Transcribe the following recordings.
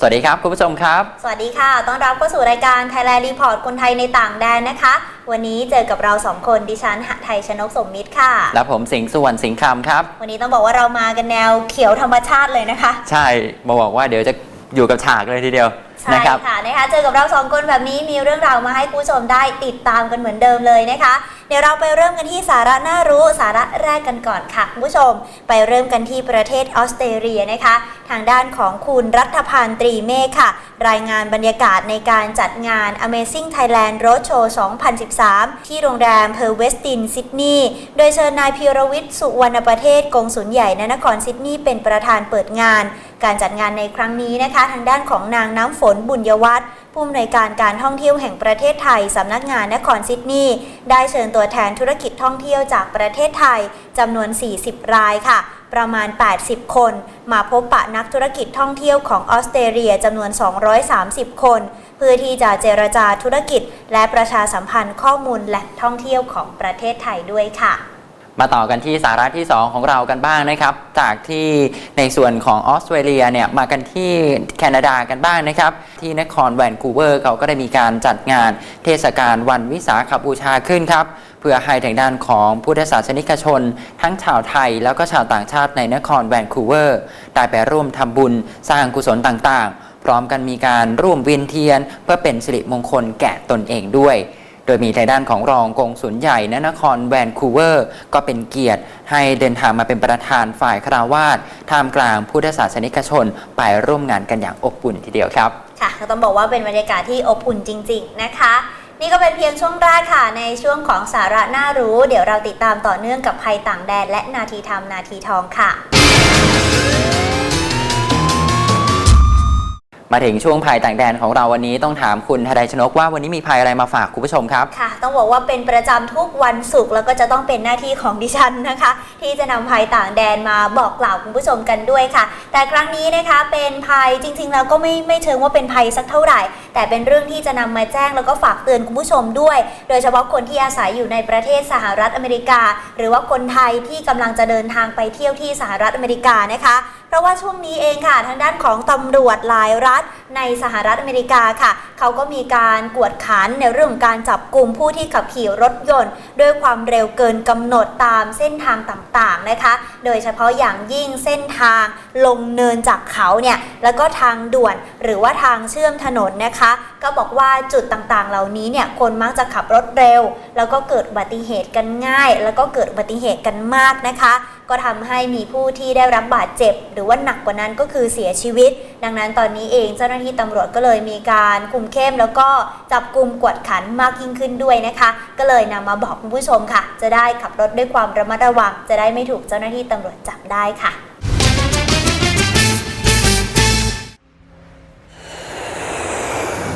สวัสดีครับ คุณผู้ชมครับ สวัสดีค่ะ ต้อนรับเข้าสู่รายการ Thailand Report คนไทยในต่างแดนนะคะ วันนี้เจอกับเราสองคน ดิฉันหไทยชนกสมมิตรค่ะ และผมสิงห์สุวรรณสิงห์คำครับ วันนี้ต้องบอกว่าเรามากันแนวเขียวธรรมชาติเลยนะคะ ใช่ มาบอกว่าเดี๋ยวจะอยู่กับฉากเลยทีเดียวใช่นะครับค่ะนะคะเจอกับเราสองคนแบบนี้มีเรื่องราวมาให้คุณผู้ชมได้ติดตามกันเหมือนเดิมเลยนะคะ เดี๋ยวเราไปเริ่มกันที่สาระน่ารู้สาระ แรกกันก่อนค่ะคุณผู้ชม ไปเริ่มกันที่ประเทศออสเตรเลียนะคะ ทางด้านของคุณรัฐพันธ์ตรีเมฆค่ะ รายงานบรรยากาศในการจัดงาน Amazing Thailand Roadshow 2013 ที่โรงแรมเพอร์เวสตินซิดนีย์โดยเชิญนายพิรวิทย์สุวรรณประเทศกงสุลใหญ่ณนครซิดนีย์เป็นประธานเปิดงาน การจัดงานในครั้งนี้นะคะ ทางด้านของนางน้ำฝนบุญยวัฒน์ ผู้อำนวยการการท่องเที่ยวแห่งประเทศไทยสำนักงานนครซิดนีย์ได้เชิญตัวแทนธุรกิจท่องเที่ยวจากประเทศไทยจำนวน 40 รายค่ะ ประมาณ 80 คน มาพบปะนักธุรกิจท่องเที่ยวของออสเตรเลียจำนวน 230 คน เพื่อที่จะเจรจาธุรกิจ และประชาสัมพันธ์ข้อมูลแหล่งท่องเที่ยวของประเทศไทยด้วยค่ะ มาต่อกันที่สาระที่ 2 ของเรากันบ้างนะครับ จากที่ในส่วนของออสเตรเลียเนี่ยมากันที่แคนาดากันบ้างนะครับ ที่นครแวนคูเวอร์เขาก็ได้มีการจัดงานเทศกาลวันวิสาขบูชาขึ้นครับ เพื่อให้ทางด้านของพุทธศาสนิกชน ทั้งชาวไทยแล้วก็ชาวต่างชาติในนครแวนคูเวอร์ได้ไปร่วมทำบุญสร้างกุศลต่างๆ พร้อมกันมีการร่วมเวียนเทียน เพื่อเป็นสิริมงคลแก่ตนเองด้วย โดยมีทางด้านของรองกงสุลใหญ่ณนครแวนคูเวอร์ ก็เป็นเกียรติให้เดินทางมาเป็นประธานฝ่ายคราวาสท่ามกลางพุทธศาสนิกชน ไปร่วมงานกันอย่างอบอุ่นทีเดียวครับ ค่ะก็ต้องบอกว่าเป็นบรรยากาศที่อบอุ่นจริง ๆ นะคะ นี่ก็เป็นเพียงช่วงแรกค่ะ ในช่วงของสาระน่ารู้ เดี๋ยวเราติดตามต่อเนื่องกับภัยต่างแดน และนาทีทำนาทีทองค่ะ มาถึงช่วงภัยต่างแดนของเราวันนี้ต้องถามคุณทนายชนกว่าวันนี้มีภัยอะไรมาฝากคุณผู้ชมครับ ค่ะ ต้องบอกว่าเป็นประจำทุกวันศุกร์แล้วก็จะต้องเป็นหน้าที่ของดิฉันนะคะ ที่จะนำภัยต่างแดนมาบอกกล่าวคุณผู้ชมกันด้วยค่ะ แต่ครั้งนี้นะคะเป็นภัยจริงๆแล้วก็ไม่ไม่เชิงว่าเป็นภัยสักเท่าไหร่ แต่เป็นเรื่องที่จะนำมาแจ้งแล้วก็ฝากเตือนคุณผู้ชมด้วย โดยเฉพาะคนที่อาศัยอยู่ในประเทศสหรัฐอเมริกา หรือว่าคนไทยที่กำลังจะเดินทางไปเที่ยวที่สหรัฐอเมริกานะคะ เพราะว่าช่วงนี้เองค่ะ ทางด้านของตำรวจหลายรัฐในสหรัฐอเมริกาค่ะ เขาก็มีการกวดขันในเรื่องของการจับกลุ่มผู้ที่ขับขี่รถยนต์ ด้วยความเร็วเกินกำหนดตามเส้นทางต่างๆนะคะ โดยเฉพาะอย่างยิ่งเส้นทางลงเนินจากเขาเนี่ยแล้วก็ทางด่วนหรือว่าทางเชื่อมถนนนะคะ ก็บอกว่าจุดต่างๆ เหล่านี้เนี่ยคนมักจะขับรถเร็ว แล้วก็เกิดอุบัติเหตุกันง่าย แล้วก็เกิดอุบัติเหตุกันมากนะคะ ก็ทำให้มีผู้ที่ได้รับบาดเจ็บ หรือว่าหนักกว่านั้นก็คือเสียชีวิต ดังนั้นตอนนี้เองเจ้าหน้าที่ตำรวจก็เลยมีการคุมเข้ม แล้วก็จับกลุ่มกวดขันมากยิ่งขึ้นด้วยนะคะ ก็เลยนำมาบอกคุณผู้ชมค่ะ จะได้ขับรถด้วยความระมัดระวัง จะได้ไม่ถูกเจ้าหน้าที่ตำรวจจับได้ค่ะ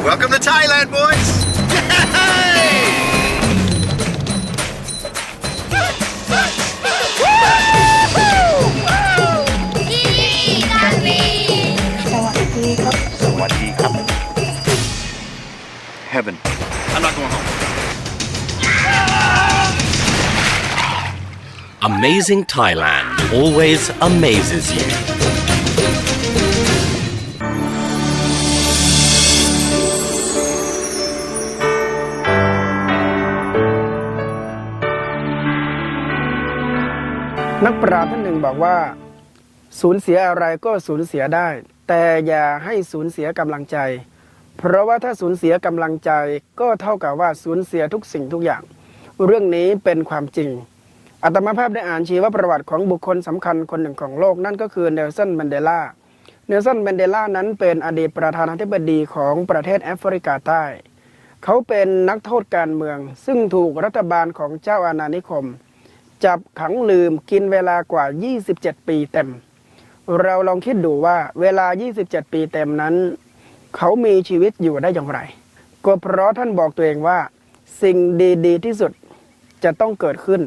Welcome to Thailand, boys! Heaven. I'm not going home. Amazing Thailand always amazes you. นักปราชญ์ท่านหนึ่งบอกว่า สูญเสียอะไรก็สูญเสียได้ แต่อย่าให้สูญเสียกำลังใจ เพราะว่าถ้าสูญเสียกำลังใจก็เท่ากับว่าสูญเสียทุกสิ่งทุกอย่าง เรื่องนี้เป็นความจริงอาตมาภาพได้อ่านชีวประวัติของบุคคลสำคัญคนหนึ่งของโลกนั่นก็คือเนลสันแมนเดลาเนลสันแมนเดลานั้นเป็นอดีตประธานาธิบดีของประเทศแอฟริกาใต้ เขาเป็นนักโทษการเมือง ซึ่งถูกรัฐบาลของเจ้าอาณานิคม จับขังลืมกินเวลากว่า 27 ปีเต็ม เราลองคิดดูว่าเวลา 27 ปีเต็มนั้น เขามีชีวิตอยู่ได้อย่างไร ก็เพราะท่านบอกตัวเองว่า สิ่งดีๆที่สุดจะต้องเกิดขึ้น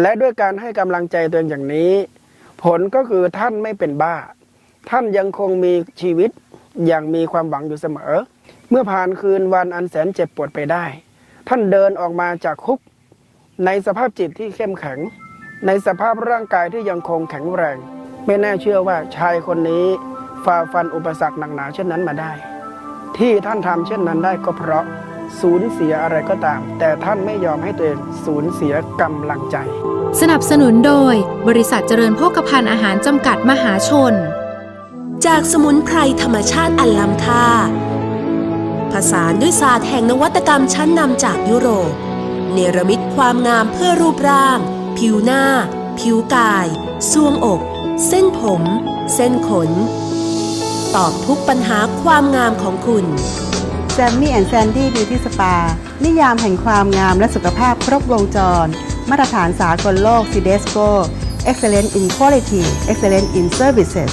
และด้วยการให้กำลังใจตัวเองอย่างนี้ ผลก็คือท่านไม่เป็นบ้า ท่านยังคงมีชีวิตอย่างมีความหวังอยู่เสมอ เมื่อผ่านคืนวันอันแสนเจ็บปวดไปได้ ท่านเดินออกมาจากคุก ในสภาพจิตที่เข้มแข็ง ในสภาพร่างกายที่ยังคงแข็งแรง ไม่น่าเชื่อว่าชายคนนี้ ฝ่าฟันอุปสรรคหนักหนาเช่นนั้นมาได้ ที่ท่านทำเช่นนั้นได้ก็เพราะสูญเสียอะไรก็ตาม แต่ท่านไม่ยอมให้ตัวเองสูญเสียกำลังใจ สนับสนุนโดย บริษัทเจริญโภคภัณฑ์อาหารจำกัดมหาชน จากสมุนไพรธรรมชาติอันล้ำค่าผสานด้วยศาสตร์แห่งนวัตกรรมชั้นนำจากยุโรป เนรมิตความงามเพื่อรูปร่าง ผิวหน้า ผิวกาย ซวงอก เส้นผม เส้นขน ตอบทุกปัญหาความงามของคุณแซมมี่แอนด์แซนดี้บิวตี้สปา นิยามแห่งความงามและสุขภาพครบวงจร มาตรฐานสากลโลกซีเดสโก Excellent in Quality Excellent in Services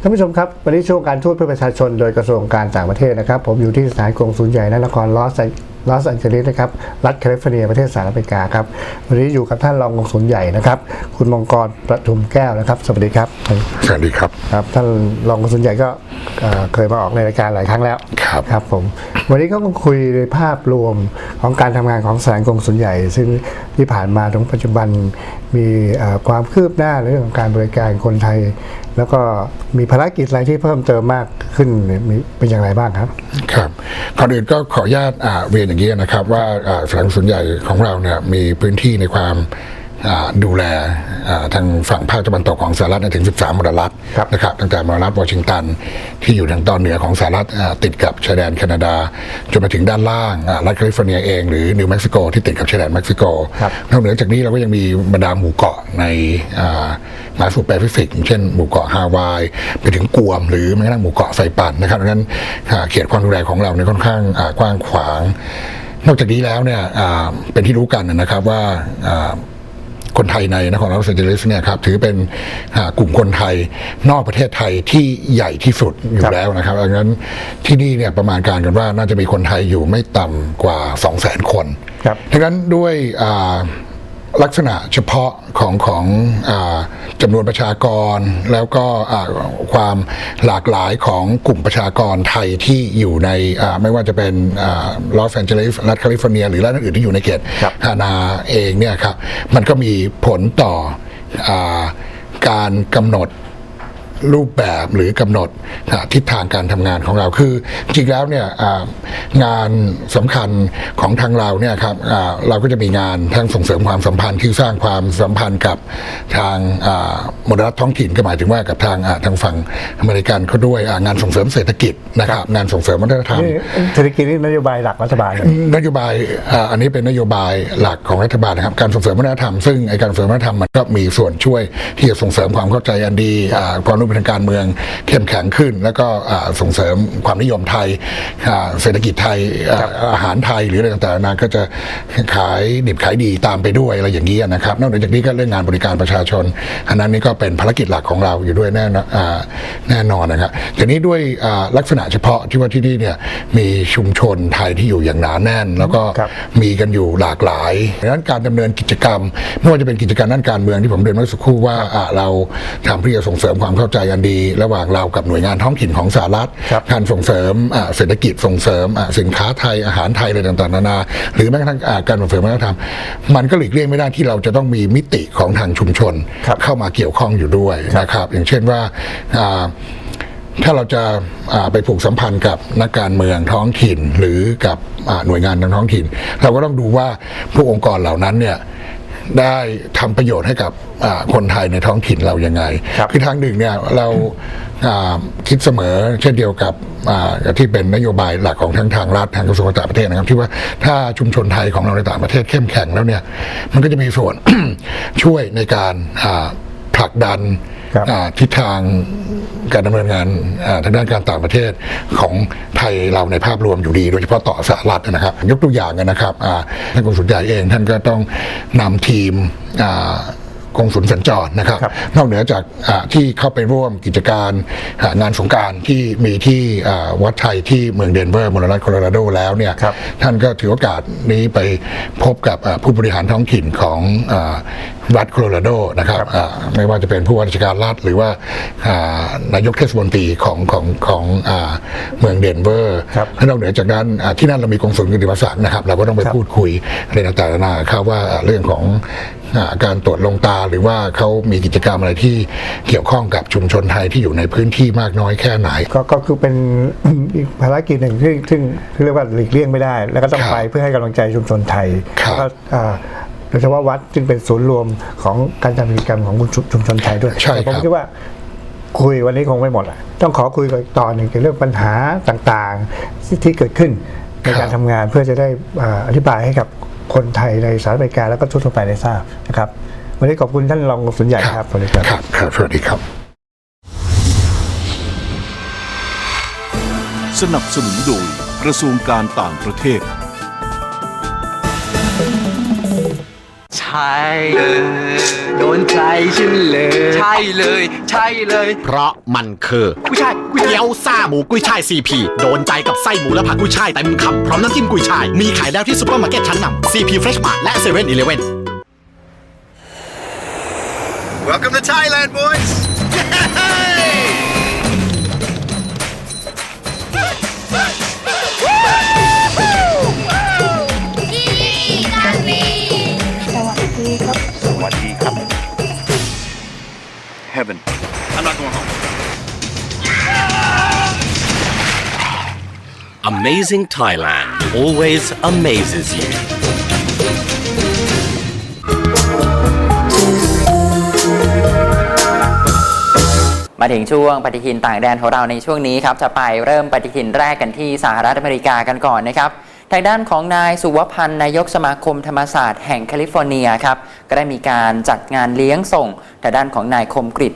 ท่านผู้ชมครับวันนี้ช่วงการทูตเพื่อประชาชนโดยกระทรวงการต่างประเทศนะครับ ผมอยู่ที่สถานกงสุลใหญ่ณนครลอสลอสแอนเจลิสนะครับรัฐแคลิฟอร์เนียประเทศสหรัฐอเมริกาครับวันนี้อยู่กับท่านรองกงสุลใหญ่นะครับคุณมงกรประทุมแก้วนะครับ สวัสดีครับสวัสดีครับครับท่านรองกงสุลใหญ่ก็เอ่อเคยมาออกในรายการหลายครั้งแล้วครับครับผมวันนี้ก็คุยในภาพรวมของการทำงานของสถานกงสุลใหญ่ ซึ่งที่ผ่านมาถึงปัจจุบันมีเอ่อความคืบหน้าในเรื่องของการบริการคนไทย แล้วก็มีภารกิจอะไรที่เพิ่มเติมมากขึ้นมีเป็นอย่างไรบ้างครับ ครับก่อนอื่นก็ขออนุญาตอ่าเรียนอย่างนี้นะครับ ว่าอ่าสถานส่วนใหญ่ของเราเนี่ยมีพื้นที่ในความ ดูแลอ่าทางฝั่งภาคตะวันตกของสหรัฐเนี่ยถึง 13มลรัฐครับนะครับตั้งแต่มลรัฐวอชิงตัน ที่อยู่ทางตอนเหนือของสหรัฐอ่าติดกับชายแดนแคนาดา จนมาถึงด้านล่างอ่ารัฐแคลิฟอร์เนียเองหรือนิวเม็กซิโกที่ติดกับชายแดนเม็กซิโกครับนอกเหนือจากนี้เราก็ยังมีบรรดาหมู่เกาะในอ่ามหาสมุทรแปซิฟิกอย่างเช่นหมู่เกาะฮาวาย ไปถึงกวม หรือแม้กระทั่งหมู่เกาะไซปันนะครับดังนั้นอ่าเขตความดูแลของเราเนี่ยค่อนข้างอ่ากว้างขวาง นอกจากนี้แล้วเนี่ยอ่าเป็นที่รู้กันนะครับว่าอ่า คนไทยในนครลอสแอนเจลิสเนี่ยครับถือเป็นอ่ากลุ่มคนไทยนอกประเทศไทยที่ใหญ่ที่สุดอยู่ครับแล้วนะครับดังนั้นที่นี่เนี่ยประมาณการกันว่าน่าจะมีคนไทยอยู่ไม่ต่ำกว่า 2 0 0 0 0 0 คนครับดังนั้นด้วยอ่า ลักษณะเฉพาะของของอาจำนวนประชากร แล้วก็อ่าความหลากหลายของกลุ่มประชากรไทยที่อยู่ในอ่าไม่ว่าจะเป็นลอสแอนเจลิสรัฐแคลิฟอร์เนีย หรือรัฐอื่นๆที่อยู่ในเขตครับฮานาเองเนี่ยครับมันก็มีผลต่ออาการกำหนด รูปแบบหรือกำหนดอ่าทิศทางการทำงานของเราคือ จริงๆแล้วเนี่ยอ่างานสำคัญของทางเราเนี่ยครับอ่าเราก็จะมีงานทั้งส่งเสริมความสัมพันธ์ที่สร้างความสัมพันธ์กับทางอ่ามลรัฐท้องถิ่นก็หมายถึงว่ากับทางอ่าทางฝั่งอเมริกันเขาด้วยอ่างานส่งเสริมเศรษฐกิจนะครับ งานส่งเสริมวัฒนธรรมนี่เศรษฐกิจนี่นโยบายหลักรัฐบาลเลยนโยบายอ่าอันนี้เป็นนโยบายหลักของรัฐบาลนะครับการส่งเสริมวัฒนธรรมซึ่งไอการส่งเสริมวัฒนธรรมมันก็มีส่วนช่วยที่จะส่งเสริมความเข้าใจอันดีอ่าความรู้ทางการเมืองเข้มแข็งขึ้น แล้วก็อ่าส่งเสริมความนิยมไทยอ่าเศรษฐกิจไทยอ่าอาหารไทยหรืออะไรต่างๆนานาก็จะขายดิบขายดีตามไปด้วยอะไรอย่างนี้นะครับ นอกจากนี้ก็เรื่องงานบริการประชาชนอันนั้นนี่ก็เป็นภารกิจหลักของเราอยู่ด้วยแน่นอนอ่าแน่นอนนะครับทีนี้ด้วยอ่าลักษณะเฉพาะที่ว่าที่นี่เนี่ยมีชุมชนไทยที่อยู่อย่างหนาแน่น แล้วก็ครับมีกันอยู่หลากหลายดังนั้นการดำเนินกิจกรรมไม่ว่าจะเป็นกิจการด้านการเมืองที่ผมเรียนเมื่อสักครู่ว่าอ่าเราทำเพื่อจะส่งเสริมความเข้าใจอันดีระหว่างเรากับหน่วยงานท้องถิ่นของสหรัฐครับการส่งเสริมอ่าเศรษฐกิจส่งเสริมอ่าสินค้าไทยอาหารไทยอะไรต่างๆนานา หรือแม้กระทั่งอ่าการส่งเสริมวัฒนธรรมมันก็หลีกเลี่ยงไม่ได้ที่เราจะต้องมีมิติของทางชุมชนครับเข้ามาเกี่ยวข้องอยู่ด้วยนะครับอย่างเช่นว่าอ่าถ้าเราจะอ่าไปผูกสัมพันธ์กับนักการเมืองท้องถิ่นหรือกับอ่าหน่วยงานทางท้องถิ่น เราก็ต้องดูว่าพวกองค์กรเหล่านั้นเนี่ย ได้ทำประโยชน์ให้กับอ่าคนไทยในท้องถิ่นเรายังไงครับอทางหนึ่งเนี่ยเราอ่าคิดเสมอเช่นเดียวกับอ่าที่เป็นนโยบายหลักของทั้งทางรัฐทางกระทรวงต่างประเทศนะครับ ที่ว่าถ้าชุมชนไทยของเราในต่างประเทศเข้มแข็งแล้วเนี่ยมันก็จะมีส่วนช่วยในการอ่าผลักดันครับอ่า ทิศทางการดำเนินงานอ่าทางด้านการต่างประเทศของไทยเราในภาพรวมอยู่ดี โดยเฉพาะต่อสหรัฐนะครับ ยกตัวอย่างนะครับอ่าท่านกงสุลใหญ่เองท่านก็ต้องนำทีมอ่ากงสุลสัญจรนะครับครับนอกเหนือจากอ่าที่เข้าไปร่วมกิจการอ่างานสงกรารที่มีที่อ่าวัดไทยที่เมืองเดนเวอร์มลรัฐโคโลราโดแล้วเนี่ยครับท่านก็ถือโอกาสนี้ไปพบกับอ่าผู้บริหารท้องถิ่นของอา รัฐโคโลราโดนะครับอ่าไม่ว่าจะเป็นผู้ว่าราชการรัฐหรือว่าอ่านายกเทศมนตรีของของของอาเมืองเดนเวอร์ครับนอกเหนือจากนั้นอ่าที่นั่นเรามีกงสุลกิติมศักดิ์นะครับ เราก็ต้องไปครับพูดคุยอะไรต่างๆนานาครับว่าเรื่องของอาการตรวจลงตาหรือว่าเขามีกิจกรรมอะไรที่เกี่ยวข้องกับชุมชนไทยที่อยู่ในพื้นที่มากน้อยแค่ไหน ก็ก็คือเป็นอีกภารกิจหนึ่งที่ซึ่งที่เรียกว่าหลีกเลี่ยงไม่ได้ แล้วก็ต้องครับไปเพื่อให้กำลังใจชุมชนไทยครับแล้วก็อ่า โดยเฉพาะวัดซึ่งเป็นศูนย์รวมของการทำกิจกรรมของชุมชุมชนไทยด้วยใช่แต่ผมครับคิดว่าคุยวันนี้คงไม่หมดอะต้องขอคุยกันอีกตอนหนึ่งเกี่ยวกับเรื่องปัญหาต่างๆที่ที่เกิดขึ้นในการทำงานเพื่อจะได้อ่าอธิบายให้กับคนไทยในสหรัฐอเมริกาแล้วก็ทั่วๆไปได้ทราบนะครับ วันนี้ขอบคุณท่านรองสุนใหญ่ครับสวัสดีครับครับครับสวัสดีครับ สนับสนุนโดยกระทรวงการต่างประเทศ เลยโดนใจฉันเลย ใช่เลย ใช่เลยเพราะมันคือกุยช่ายกุยเตี๋ยวซ่าหมูกุยช่ายซีพีโดนใจกับไส้หมูและผักกุยช่ายเต็มคำพร้อมน้ำจิ้มกุยช่าย มีขายแล้วที่ซุปเปอร์มาร์เก็ตชั้นนำซีพีเฟรชมาร์ทและเซเว่นอีเลฟเว่น Welcome to Thailand boys Heaven I'm not going home Amazing Thailand always amazes you มาถึงช่วงปฏิทินต่างแดนของเราในช่วงนี้ครับ จะไปเริ่มปฏิทินแรกกันที่สหรัฐอเมริกากันก่อนนะครับ ทางด้านของนายสุวพันธ์นายกสมาคมธรรมศาสตร์แห่งแคลิฟอร์เนียครับก็ได้มีการจัดงานเลี้ยงส่งทางด้านของนายคมกริต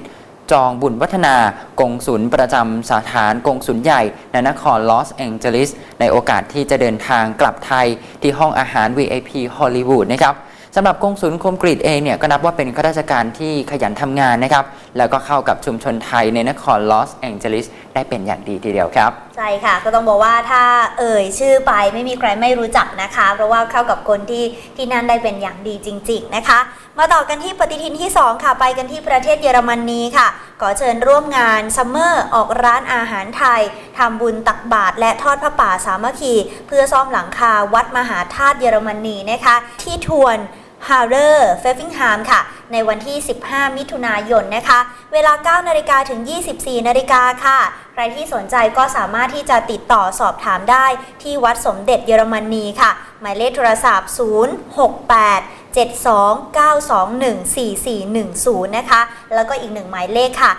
จองบุญวัฒนากงสุลประจำสถานกงสุลใหญ่ในนครลอสแองเจลิส ในโอกาสที่จะเดินทางกลับไทยที่ห้องอาหาร VIP ฮอลลีวูดนะครับสำหรับกงสุลคมกรีตเองเนี่ยก็นับว่าเป็นข้าราชการที่ขยันทำงานนะครับ แล้วก็เข้ากับชุมชนไทยในนครลอสแองเจลิสได้เป็นอย่างดีทีเดียวครับ ใช่ค่ะ ก็ต้องบอกว่าถ้าเอ่ยชื่อไปไม่มีใครไม่รู้จักนะคะ เพราะว่าเข้ากับคนที่ที่นั่นได้เป็นอย่างดีจริง ๆนะคะ มาต่อกันที่ปฏิทินที่ 2 ค่ะ ไปกันที่ประเทศเยอรมนีค่ะขอเชิญร่วมงานซัมเมอร์ออกร้านอาหารไทยทำบุญตักบาตรและทอดผ้าป่าสามัคคี เพื่อซ่อมหลังคาวัดมหาธาตุเยอรมนีนะคะ ที่ทวน ฮาร์เรอร์เฟฟฟิงฮามค่ะ ในวันที่ 15 มิถุนายนนะคะ เวลา 9 นาฬิกาถึง 24 นาฬิกาค่ะ ใครที่สนใจก็สามารถที่จะติดต่อสอบถามได้ที่วัดสมเด็จเยอรมนีค่ะ หมายเลขโทรศัพท์ 068 72921440นะคะ แล้วก็อีกหนึ่งหมายเลขค่ะ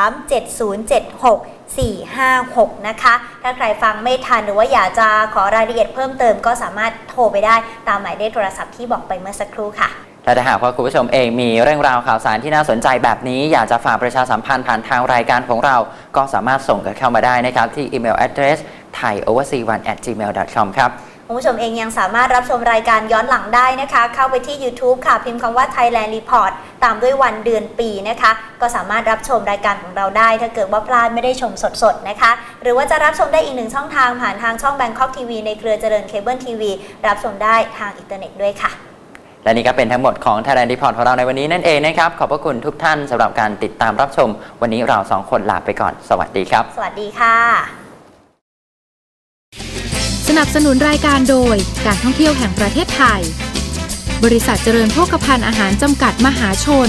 0173 7076 456 นะคะ ถ้าใครฟังไม่ทันหรือว่าอยากจะขอรายละเอียดเพิ่มเติมก็สามารถโทรไปได้ตามหมายเลขโทรศัพท์ที่บอกไปเมื่อสักครู่ค่ะและถ้าหากว่าคุณผู้ชมเองมีเรื่องราวข่าวสารที่น่าสนใจแบบนี้ อยากจะฝากประชาสัมพันธ์ผ่านทางรายการของเรา ก็สามารถส่งกันเข้ามาได้นะครับ ที่อีเมล address thaioverc1 at gmail.com ครับคุณผู้ชมเองยังสามารถรับชมรายการย้อนหลังได้นะคะ เข้าไปที่ YouTube ค่ะ พิมพ์คำว่า Thailand Report ตามด้วยวันเดือนปีนะคะ ก็สามารถรับชมรายการของเราได้ ถ้าเกิดว่าพลาดไม่ได้ชมสดๆนะคะ หรือว่าจะรับชมได้อีกหนึ่งช่องทางผ่านทางช่อง Bangkok TV ในเครือเจริญเคเบิลทีวีรับชมได้ทางอินเทอร์เน็ตด้วยค่ะและนี่ก็เป็นทั้งหมดของ Thailand Report ของเราในวันนี้นั่นเองนะครับ ขอบพระคุณทุกท่านสำหรับการติดตามรับชม วันนี้เราสองคนลาไปก่อน สวัสดีครับ สวัสดีค่ะ สนับสนุนรายการโดยการท่องเที่ยวแห่งประเทศไทย บริษัทเจริญโภคภัณฑ์อาหารจำกัดมหาชน